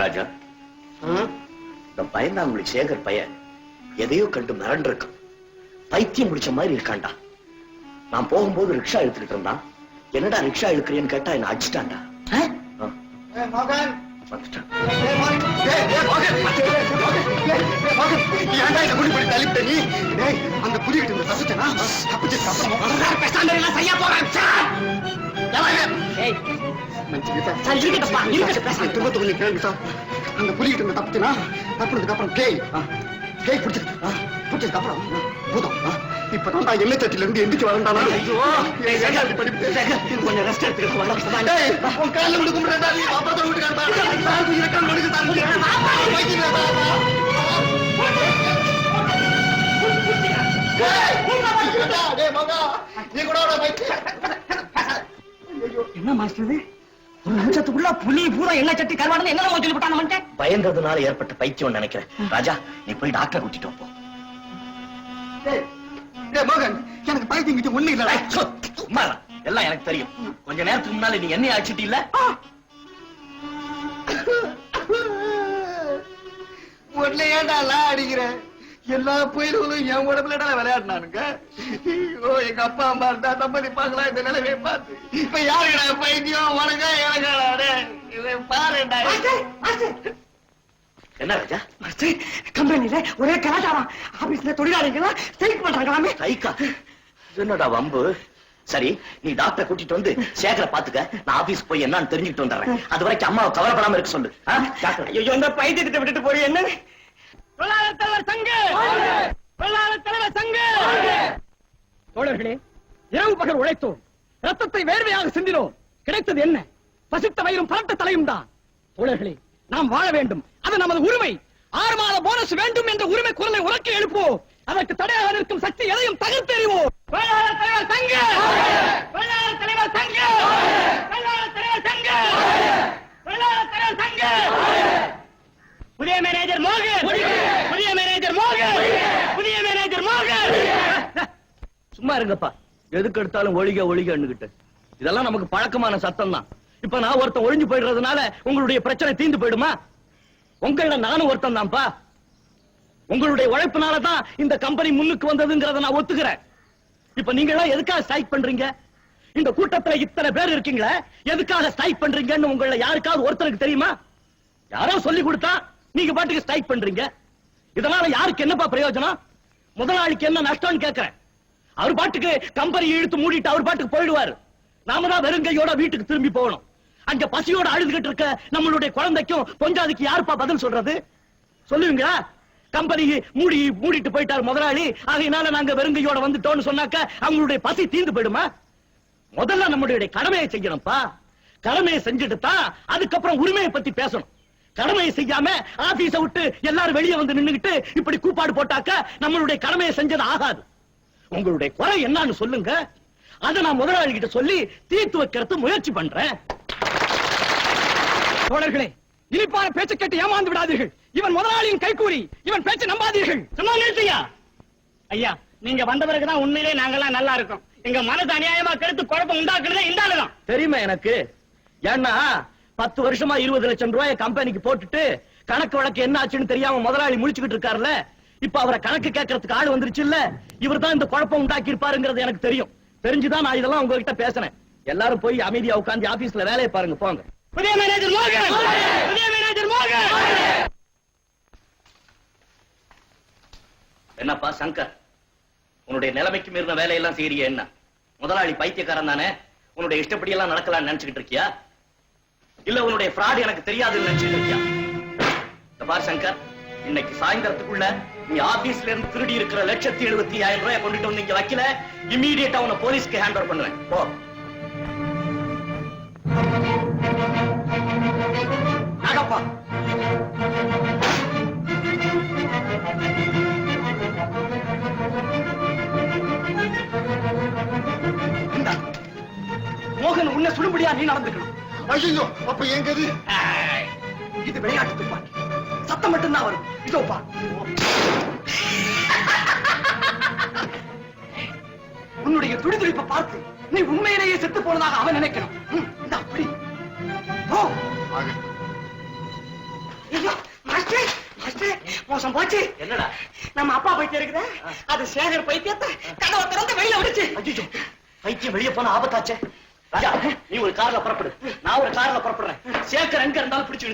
ராஜா. இந்த பயந்தாங்குழி சேகர் பையன் எதையோ கண்டு மிரண்டு இருக்கான் பைத்தியம் முடிச்ச மாதிரி இருக்கான்டா. நான் போகும்போது ரிக்ஷா இழுத்துக்கிட்டு இருந்தான். என்னடா ரிக்ஷா இழுக்கிறேன்னு கேட்டா என்ன அடிச்சிட்டான்டா. அந்த புலி சார் இருக்கட்டப்பா இருக்கட்டும் பேச பேசாண்ட தும்ப கேளுங்க சார் அந்த புலி கிட்ட இருந்து தப்புனதுக்கு அப்புறம் பேய் பேய் பிடிச்சது பிடிச்சதுக்கு அப்புறம் பூதம் ஆ, நான் எண்ணெய் சட்டில இருந்து எந்திரிச்சு வரேன்டா ஐயோ, ஏய், ஏன்டா இப்படி கொஞ்சம் ரெஸ்ட் எடுத்துக்கிட்டு வரலாம் டேய், உன் கால்ல விழுந்து நீ சார், நடுக்கு சார், டேய், மகா, நீ கூட என்ன மாஸ்டர் இது? நிமிஷத்துக்குள்ள புலி சட்டி கருவாடுன்னு என்ன சொல்லி பயந்ததுனால ஏற்பட்ட பைத்தியம் நினைக்கிறேன். ராஜா நீ போய் டாக்டர் கூட்டிட்டு வா, போ டேய், டேய், மகன், எனக்கு பைத்தியம் கிட்ட ஒண்ணு சும்மா. எல்லாம் எனக்கு தெரியும். கொஞ்ச நேரத்துக்கு முன்னால நீ என்னைய அடிச்சிட்டு இல்ல உன்னை ஏன்டா எல்லாம் அடிக்கிற எல்லா புயல்களும் என் உடம்புலடா விளையாடினானுங்க. ஐயோ எங்க அப்பா அம்மா இருந்தா சம்மதிப்பாங்களா? இந்த நிலைமையை பார்த்து. இப்ப யாருடா பைத்தியம்? உனங்க எனக்காடா? பாருடா. என்ன ராஜா? கம்பெனில ஒரே கலாச்சாரம். ஆபீஸ்ல தொழிலாளிகளா ஸ்ட்ரைக் பண்றாங்களாமே. தைக்கா என்னடா வம்பு? சரி நீ டாக்டரை கூட்டிட்டு வந்து சேகர பாத்துக்க நான் ஆபீஸ் போய் என்னன்னு தெரிஞ்சுக்கிட்டு வந்துடுறேன். அது வரைக்கும் அம்மாவை கவலைப்படாம இருக்க சொல்லு? டாக்டர் ஐயோ இந்த பைத்தியத்தை விட்டுட்டு போய் என்ன தொழிலாளர் தலைவர் சங்கு! தொழிலாளர் தலைவர் சங்கு! தோழர்களே இரவு பகல் உழைத்தோம். ரத்தத்தை வேர்வையாக சிந்தினோம். கிடைத்தது என்ன? பசித்த வயிறும் பரட்ட தலையும் தான். தோழர்களே நாம் வாழ வேண்டும். அது நமது உரிமை. ஆறு மாத போனஸ் வேண்டும் என்ற உரிமை குரலை உறக்கி எழுப்புவோம். அதற்கு தடையாக நிற்கும் சக்தி எதையும் தகர்த்தெறிவோம் தொழிலாளர் தலைவர் சங்கு! தொழிலாளர் தலைவர் சங்கு! தொழிலாளர் தலைவர் சங்கு! தொழிலாளர் தலைவர் சங்கு! புதிய மேனேஜர் மோகன்! புதிய மேனேஜர் மோகன்! புதிய மேனேஜர் மோகன்! சும்மா இருங்கப்பா. எதுக்கு எடுத்தாலும் ஒழிக ஒழிகன்னுகிட்டு இதெல்லாம் நமக்கு பழக்கமான சத்தம் தான் இப்ப நான் ஒருத்தன் ஒழிஞ்சு போயிடுறதுனால உங்களுடைய பிரச்சனை தீந்து போயிடுமா? உங்கள நானும் ஒருத்தன் தான்ப்பா உங்களுடைய உழைப்பினாலதான் இந்த கம்பெனி முன்னுக்கு வந்ததுங்கிறத நான் ஒத்துக்கிறேன். இப்ப நீங்க எல்லாம் எதுக்காக ஸ்ட்ரைக் பண்றீங்க? இந்த கூட்டத்துல இத்தனை பேர் இருக்கீங்களா எதுக்காக ஸ்ட்ரைக் பண்றீங்கன்னு உங்கள யாருக்காவது ஒருத்தருக்கு தெரியுமா? யாரோ சொல்லி கொடுத்தா நீங்க பாட்டுக்கு ஸ்ட்ரைக் பண்றீங்க? இதனால யாருக்கு என்னப்பா பிரயோஜனம்? முதலாளிக்கு என்ன நஷ்டம்னு கேக்குறேன். அவர் பாட்டுக்கு கம்பெனி இழுத்து மூடிட்டு அவர் பாட்டுக்கு போயிடுவாரு. நாம தான் வெறுங்கையோட வீட்டுக்கு திரும்பி போகணும். அங்க பசியோட அழுதுகிட்டு இருக்க நம்மளுடைய குழந்தைக்கும் பொஞ்சாதிக்கு யாருப்பா பதில் சொல்றது? சொல்லுவீங்களா? கம்பெனி மூடி மூடிட்டு போயிட்டார் முதலாளி. அதனால நாங்க வெறுங்கையோட வந்துட்டோம்னு சொன்னாக்க அவங்களுடைய பசி தீர்ந்து போயிடுமா? முதல்ல நம்மளுடைய கடமையை செய்யணும்ப்பா. கடமையை செஞ்சுட்டு தான் அதுக்கப்புறம் உரிமையை பத்தி பேசணும். கடமையை செய்யாம ஆபீஸ விட்டு எல்லாரும் வெளியே வந்து நின்னுகிட்டு இப்படி கூப்பாடு போட்டாக்க நம்மளுடைய கடமையை செஞ்சது ஆகாது. உங்களுடைய குறை என்னன்னு சொல்லுங்க. அதை நான் முதலாளி கிட்ட சொல்லி தீர்த்து வைக்கிறது முயற்சி பண்றேன். தோழர்களே இனிப்பான பேச்சு கேட்டு ஏமாந்து விடாதீர்கள். இவன் முதலாளியின் கைக்கூலி இவன் பேச்சு நம்பாதீர்கள். நிறுத்தியா ஐயா நீங்க வந்த பிறகுதான் உண்மையிலே நாங்கெல்லாம் நல்லா இருக்கோம். எங்க மனசு அநியாயமா கருத்து குழப்பம் உண்டாக்குறதே இந்த தெரியுமா எனக்கு? ஏன்னா பத்து வருஷமா இருபது லட்சம் ரூபாய கம்பெனிக்கு போட்டுட்டு கணக்கு வழக்கு என்ன ஆச்சுன்னு தெரியாம முதலாளி முழிச்சுக்கிட்டு இருக்காருல்ல? இப்ப அவரை கணக்கு கேட்கறதுக்கு ஆள் வந்துருச்சு இல்ல இவர் தான் இந்த குழப்பம் உண்டாக்கி இருப்பாருங்கிறது எனக்கு தெரியும். தெரிஞ்சுதான் நான் இதெல்லாம் உங்ககிட்ட பேசினேன். எல்லாரும் போய் அமைதியா உட்கார்ந்து ஆபீஸ்ல வேலையை பாருங்க போங்க. புதிய மேனேஜர் மோகன்! புதிய மேனேஜர் மோகன்! என்னப்பா சங்கர்? உன்னுடைய நிலைமைக்கு மீறின வேலையெல்லாம் செய்யறிய என்ன? முதலாளி பைத்தியக்காரன் தானே? உன்னுடைய இஷ்டப்படி எல்லாம் நடக்கலாம்னு நினைச்சுக்கிட்டு இருக்கியா? இல்ல உன்னுடைய பிராட் எனக்கு தெரியாதுன்னு நினைச்சுட்டு பார் சங்கர் இன்னைக்கு சாயந்தரத்துக்குள்ள நீ ஆபீஸ்ல இருந்து திருடி இருக்கிற லட்சத்தி எழுபத்தி ஆயிரம் ரூபாய் கொண்டுட்டு வந்து இங்க வைக்கல இமீடியட்டா உன போலீஸ்க்கு ஹேண்ட் ஓவர் பண்ணுவேன். போ. நாகப்பா. மோகன் உன்னை சுடும்படியா நீ நடந்துக்கணும். ஐயோ அப்ப எங்க இது இது விளையாட்டு துப்பாக்கி. சத்தம் மட்டும்தான் வரும். இதோ பா. உன்னுடைய துடிதுடிப்பை பார்த்து நீ உண்மையிலேயே செத்து போனதாக அவன் நினைக்கணும். இந்தா, பிடி. ஓ ஆக. மோசம் போச்சு. என்னடா? நம்ம அப்பா பைத்தியம் இருக்குதே. அது சேகர் பைத்தியத்தை கதவை திறந்து வெளியில விடுச்சு. அஜிஜோ பைத்தியம் வெளிய போன ஆபத்தாச்சே. ராஜா நீ ஒரு கார்ல புறப்படு. நான் ஒரு கார்ல புறப்படுறேன். சேகர் எங்க இருந்தாலும் பிடிச்சு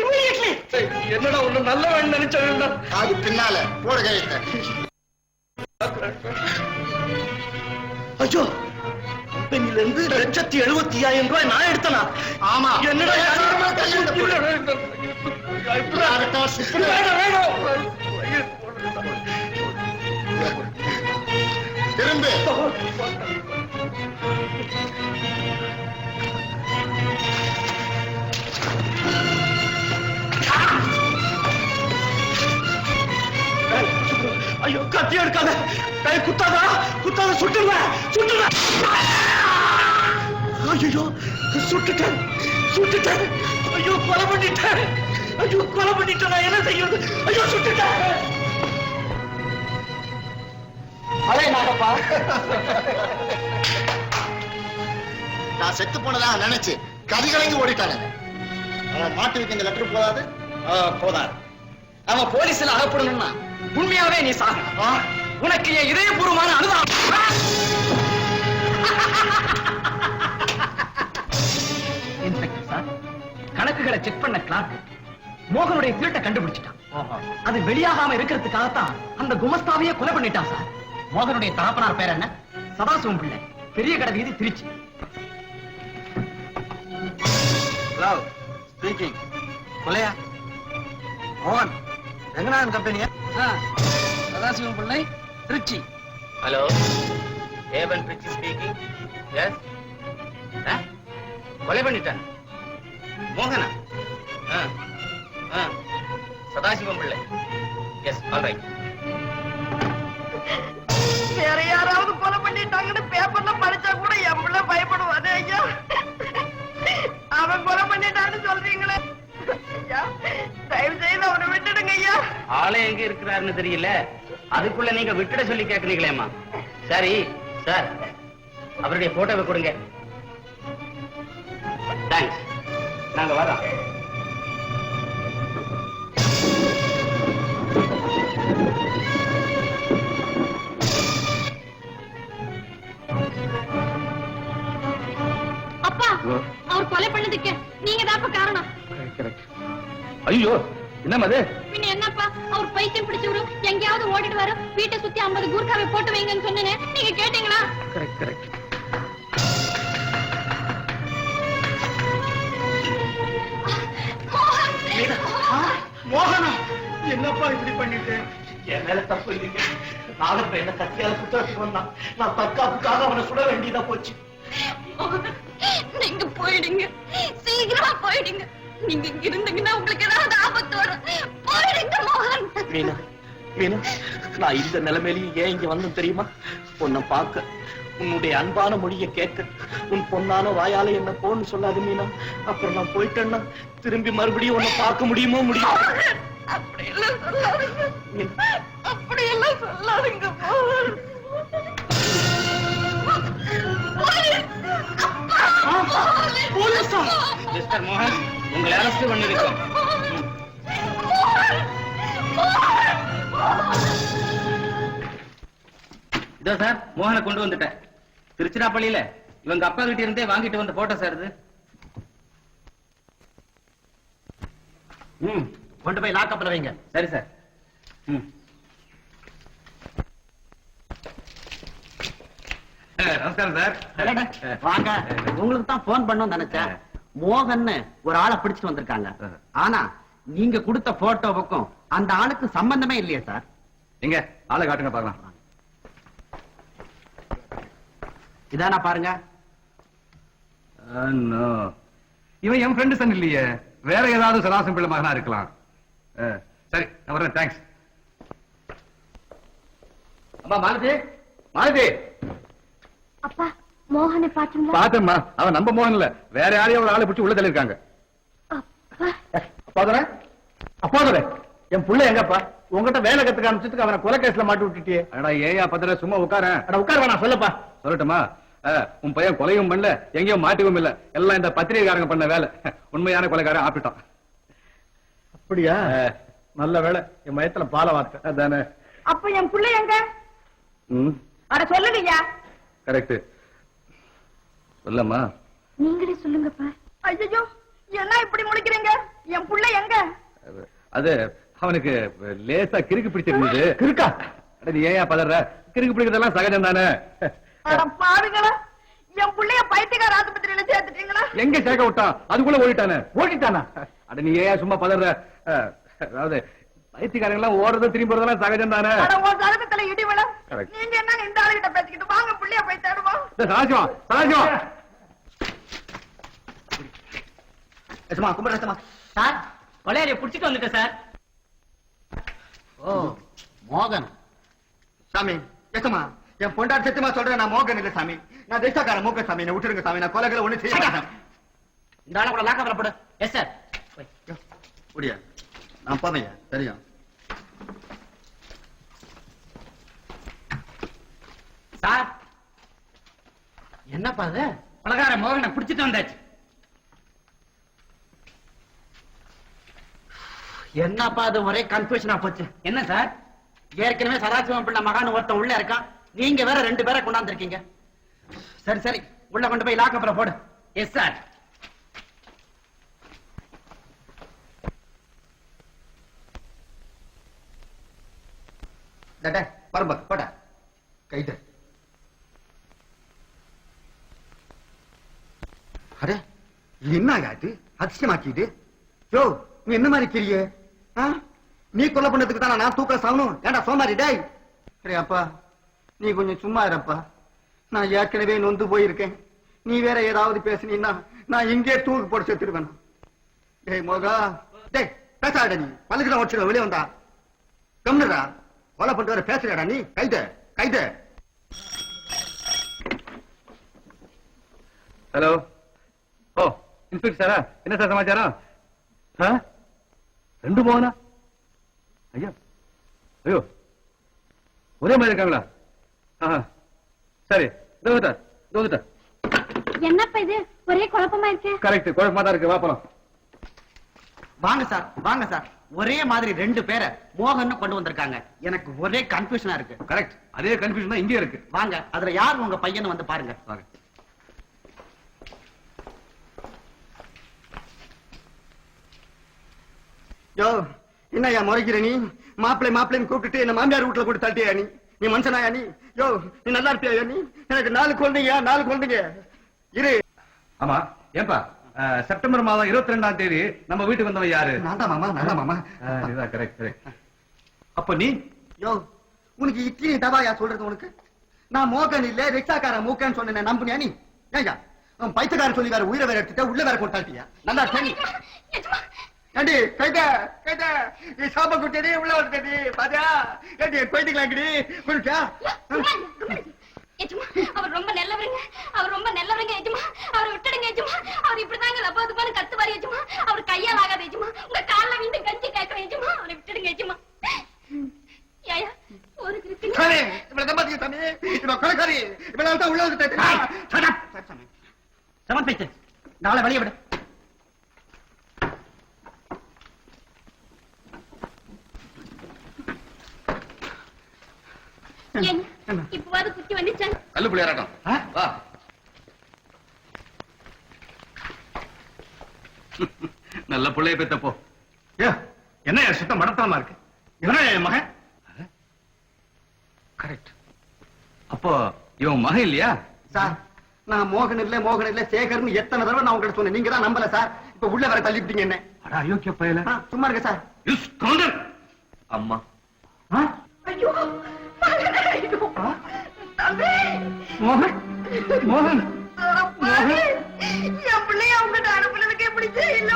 இமிடியட்லி என்னடா ஒண்ணு நல்ல வேணும் நினைச்சா அது பின்னால. போடு கையத்தை ஐயோ கம்பெனில இருந்து லட்சத்தி எழுபத்தி ஐயாயிரம் ரூபாய் நான் எடுத்தனா? ஆமா. என்னடா திரும்பு. கத்தி எடுக்காத. கை குத்தாதா குத்தாத சுட்டுருவேன் சுட்டுருவேன் ஐயோ சுட்டுட்டேன். சுட்டுட்டேன். ஐயோ கொலை பண்ணிட்டேன். ஐயோ கொலை பண்ணிட்டேன். நான் என்ன செய்யறது? ஐயோ சுட்டுட்டேன். அதே நாகப்பா. நான் செத்து போனதா நினைச்சு கதிகலங்கி ஓடிட்டாங்க அவன் மாட்டி வைக்க இந்த லெட்டர் போதாது? போதாது. அவன் போலீஸ்ல அகப்படணும்னா உண்மையாவே நீ சாகணும் உனக்கு என் இதயபூர்வமான அனுதாபம். இன்ஸ்பெக்டர் சார் கணக்குகளை செக் பண்ண கிளார்க் மோகனுடைய திருட்டை கண்டுபிடிச்சிட்டான். அது வெளியாகாம இருக்கிறதுக்காகத்தான் அந்த குமஸ்தாவையே கொலை பண்ணிட்டான் சார். மோகனுடைய தகப்பனார் பேர் என்ன? சதாசிவம் பிள்ளை. பெரிய கடை வீதி திருச்சி. ஹலோ ஸ்பீக்கிங் கொலையா? மோகன் ரங்கநாதன் கம்பெனியா Sadasivam Pillai Trichy. Hello Avon bridge speaking yes கொலை பண்ணிட்டான். மோகனா? சதாசிவம் பிள்ளை. எஸ் ஆல் ரைட் வேற யாராவது கொலை பண்ணிட்டாங்கன்னு பேப்பர்ல படிச்சா கூட என் பிள்ளை பயப்படுவானே. ஐயா. அவன் கொலை பண்ணிட்டான்னு சொல்றீங்களே. ஐயா. விட்டுடுங்க ஐயா. ஆளே எங்க இருக்கிறாருன்னு தெரியல. அதுக்குள்ள நீங்க விட்டுட சொல்லி கேக்குறீங்களேம்மா. சரி சார் அவருடைய போட்டோவை கொடுங்க. தேங்க்ஸ் நாங்க வரோம். அப்பா அவர் கொலை பண்ணதுக்கு நீங்க தான் காரணம். ஐயோ என்ன அது வீட்டை சுத்தி 50 கூர்க்காவை போட்டு வைங்கன்னு சொன்னேனே. நீங்க கேட்டீங்களா? கரெக்ட் கரெக்ட் மோகனா என்னப்பா இப்படி பண்ணிட்டு? என் மேல தப்பு இல்லைங்க. நாகப்ப என்ன கத்தியால குத்தத்துக்கு வந்தான் நான் தற்காப்புக்காக அவனை சுட வேண்டியதா போச்சு. நீங்க போயிடுங்க. சீக்கிரமா போயிடுங்க. நீங்க இங்க இருந்தீங்கன்னா உங்களுக்கு ஏதாவது ஆபத்து வரும். போயிடுங்க மோகன். மீனா மீனா நான் இந்த நிலைமையிலையும் ஏன் இங்க வந்தேன் தெரியுமா? உன்னை பார்க்க உன்னுடைய அன்பான மொழியை கேட்க உன் பொன்னான வாயால என்ன போன்னு சொல்லாது மீனா. அப்புறம் நான் போயிட்டேன்னா திரும்பி மறுபடியும் உன்னை பார்க்க முடியுமோ முடியும் அப்படி எல்லாம் சொல்லாதீங்க. மீனா, அப்படி எல்லாம் சொல்லாதீங்க மோகன். போலீஸா? மிஸ்டர் மோகன் உங்களை அரெஸ்ட் பண்ணிருக்கோம் இதோ சார் மோகனை கொண்டு வந்துட்டேன். திருச்சிராப்பள்ளியில இவங்க அப்பா கிட்ட இருந்தே வாங்கிட்டு வந்த போட்டோ சார் இது. ம் கொண்டு போய் லாக்கப்ல வைங்க. சரி சார். ம். நமஸ்காரம் சார். வாங்க. உங்களுக்கு தான் போன் பண்ணோம் நினைச்சேன். மோகன் ஒரு ஆளை பிடிச்சிட்டு வந்திருக்காங்க. ஆனா நீங்க கொடுத்த போட்டோவுக்கும் அந்த ஆளுக்கு சம்பந்தமே இல்லையே சார். எங்க? ஆளை காட்டுங்க பார்க்கலாம். இதானா பாருங்க. இவன் என் ஃப்ரெண்டு சன் இல்லையே. வேற ஏதாவது சதாசம் பிள்ளை மகனா இருக்கலாம். சரி நான் வரேன் தேங்க்ஸ் அம்மா மாலதி? மாலதி? அப்பா மோகனை பாத்தீங்களா பாத்தம்மா அவன் நம்ம மோகன் இல்ல. வேற யாரையும் ஒரு ஆளை பிடிச்சி உள்ள தள்ளி இருக்காங்க அப்பா அப்பாதுரை அப்பாதுரை என் புள்ள எங்கப்பா? உங்ககிட்ட வேலை கத்துக்க அனுப்பிச்சதுக்கு அவனை கொலை கேஸ்ல மாட்டி விட்டுட்டியே. அடா ஏயா பத்திர சும்மா உட்காரேன் அட உட்கார வேணாம் சொல்லப்பா. சொல்லட்டுமா? உன் பையன் கொலையும் பண்ணல எங்கேயும் மாட்டிவும் இல்ல. எல்லாம் இந்த பத்திரிகைக்காரங்க பண்ண வேலை. உண்மையான கொலைக்காரன் ஆப்பிட்டான். அப்படியா? நல்ல வேளை என் மயத்துல பால வார்த்தை. அதானே. அப்ப என் புள்ள எங்க? அட சொல்லுங்கய்யா. கரெக்ட் சொல்லம்மா. நீங்களே சொல்லுங்கப்பா. ஐயோ என்ன இப்படி முழிக்கிறீங்க? என் புள்ள எங்க? அது- அது அவனுக்கு லேசா கிறுக்கு பிடிச்சிருந்தது. இருக்கா அட, நீ ஏன் பதற? கிறுக்கு பிடிக்கிறதெல்லாம் சகஜம் தானே? அட பாருங்களா என் புள்ளைய பைத்தியக்கார ஆஸ்பத்திரியில சேர்த்துட்டீங்களா? எங்க சேர்க்க விட்டான்? அதுக்குள்ள ஓடிட்டானே? ஓடிட்டானா? அட நீ ஏன் சும்மா பதற? அதாவது பைத்தியக்காரங்க எல்லாம் ஓடுறது திரும்பி போறதெல்லாம் சகஜம் தானே? அட உன் சதவீதத்துல இடி விழ. Correct. நீங்க என்ன இந்த ஆளுகிட்ட பேசிக்கிட்டு வாங்க புள்ளைய போய் தேடுவோம். சதாசிவம் சதாசிவம் எசமா கும்பிடுறமா சார் கொலையாரிய புடிச்சிட்டு வந்துட்டேன் சார். ஓ. மோகன். சாமி எசமா என் பொண்டாட்டி சத்தியமா சொல்றேன் நான் மோகன் இல்ல சாமி. நான் தேசக்கார மோக சாமி. என்ன விட்டுருங்க சாமி நான் கொலைகளை ஒண்ணு செய்ய மாட்டேன். இந்த ஆளை கூட லாக்கப்ல போடு. எஸ் சார் முடியா நான் போவையா தெரியும். சார். என்னப்பா அது? பலகார மோகனை புடிச்சிட்டு வந்தாச்சு. என்னப்பா அது ஒரே கன்ஃபியூஷனா போச்சு? என்ன சார் ஏற்கனவே சதாசிவம் பிள்ளை மகான் ஒருத்தன் உள்ள இருக்கான். நீங்க வேற ரெண்டு பேரை கொண்டாந்துருக்கீங்க. சரி சரி. உள்ள கொண்டு போய் லாக்கப்ல போடு. எஸ் சார் டே போட. கைது. அட என்ன ஆகாது அதிசயமாக்கிது யோ நீ என்ன மாதிரி கிரியே? நீ கொலை பண்ணதுக்கு தானே நான் தூக்க சாகணும்? ஏண்டா சோமாரி டேய். அடே அப்பா. நீ கொஞ்சம் சும்மா இருப்பா. நான் ஏற்கனவே நொந்து போயிருக்கேன். நீ வேற ஏதாவது பேசுனீன்னா நான் இங்கே தூக்கு போட்டு செத்துருவேன். டேய் மோகா. டேய் பேசாட நீ. பல்லுக்கு வச்சுக்க வெளியே வந்தா. கம்னுடா கொலை பண்ணிட்டு வர பேசுறடா நீ? கைது கைது. ஹலோ. ஓ இன்ஸ்பெக்டர் சாரா என்ன சார் சமாச்சாரம்? ஆ? ரெண்டு மோகனா ஐயா. ஐயோ. ஒரே மாதிரி இருக்காங்களா? ஆஹா. சரி இதோ வந்துட்டா இதோ வந்துட்டா என்னப்பா இது? ஒரே குழப்பமா இருக்கு. கரெக்ட் குழப்பமா தான் இருக்கு. வாப்பலாம் வாங்க சார் வாங்க சார். ஒரே மாதிரி ரெண்டு பேரை மோகன் கொண்டு வந்திருக்காங்க. எனக்கு ஒரே கன்ஃபியூஷனா இருக்கு. கரெக்ட். அதே கன்ஃபியூஷன் தான் இங்கே இருக்கு. வாங்க அதுல யார் உங்க பையனை வந்து பாருங்க. வாங்க. யோ என்னய்யா முறைக்கிற நீ? மாப்பிள்ளை மாப்பிள்ளைன்னு கூப்பிட்டுட்டு என்ன மாமியார் வீட்டுல போட்டு தட்டியா நீ? நீ மனுஷனாயா நீ? யோ நீ நல்லா இருப்பியா நீ? எனக்கு நாலு குழந்தைங்க நாலு குழந்தைங்க. இரு. ஆமா ஏன்பா? அஹ், செப்டம்பர் மாதம் இருபத்தி ரெண்டாம் தேதி நம்ம வீட்டுக்கு வந்தவன் யாரு? நான் தான் மாமா. நான் மாமா கரெக்ட் கரெக்ட் அப்ப நீ? யோ உனக்கு இட்லி தவாயா சொல்றது உனக்கு? நான் மோகன் இல்ல ரிக்ஷாக்கார மூக்கன்னு சொன்னேன் நம்புனியா நீ? ஏய்யா அவன் பைத்தக்காரன் சொல்லி வேற உயிரை வேற எடுத்துட்ட உள்ள வேற கொண்டாட்டியா நல்லா சரி ஏண்டி கைத கைத நீ சாப்ப குட்டடி உள்ள வந்துட்டடி பாத்தியா? ஏண்டி கொய்திக்கலாங்கடி குளிச்சா எஜமா அவர் ரொம்ப நல்லவருங்க. அவர் ரொம்ப நல்லவருங்க எஜமா. அவரை விட்டுடுங்க எஜமா. அவர் இப்படிதாங்க லப்பா துப்பான்னு கத்துவாரு எஜமா. அவர் கையால் ஆகாது எஜமா. உங்க கால்ல விழுந்து கஞ்சி கேட்கிறேன் எஜமா. அவரை விட்டுடுங்க எஜமா. ஏயா ஒரு இருக்குங்க சரி இவ்வளவு தம்பாத்திக்க சாமி. இவன் கொலைக்காரி. இவ்வளவு தான் உள்ள வந்துட்டா செவன் பைத்து நாளை வெளியே விடு. இப்பவாது குத்தி வந்துச்சாங்க கல்லு பிள்ளையாராட்டம் வா. நல்ல பிள்ளைய பெத்தப்போ என்ன சுத்தம் மடத்தனமா இருக்கு? இவனா மகன்? கரெக்ட் அப்போ இவன் மகன் இல்லையா? சார் நான் மோகன் இல்ல மோகன் இல்ல சேகர்னு எத்தனை தடவை நான் உங்ககிட்ட சொன்னேன். நீங்க தான் நம்பல சார். இப்ப உள்ள வர தள்ளிவிட்டீங்க என்ன? அட அயோக்கிய பயல. சும்மா இருக்க சார். அம்மா. ஐயோ!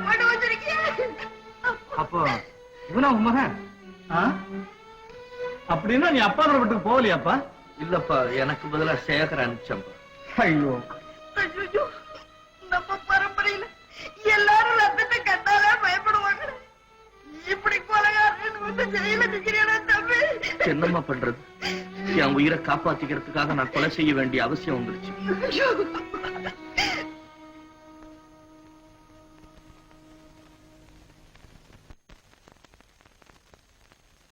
போட்டு வச்சிருக்கீங்க அப்போ இவனா உன் மகன்? ஆ? அப்படின்னா நீ அப்பா வீட்டுக்கு போகலையாப்பா? இல்லப்பா எனக்கு பதிலா சேகர் அனுப்பிச்சம்பா ஐயோ. ஐயோ நம்ம பரம்பரையில எல்லாரும் ரத்தத்தை கண்டாலே பயப்படுவாங்க. இப்படி கொலகாரன்னு வந்து ஜெயில நிக்கிறேனா தம்பி! என்னம்மா பண்றது? என் உயிரை காப்பாத்திக்கிறதுக்காக நான் கொலை செய்ய வேண்டிய அவசியம் வந்துருச்சு.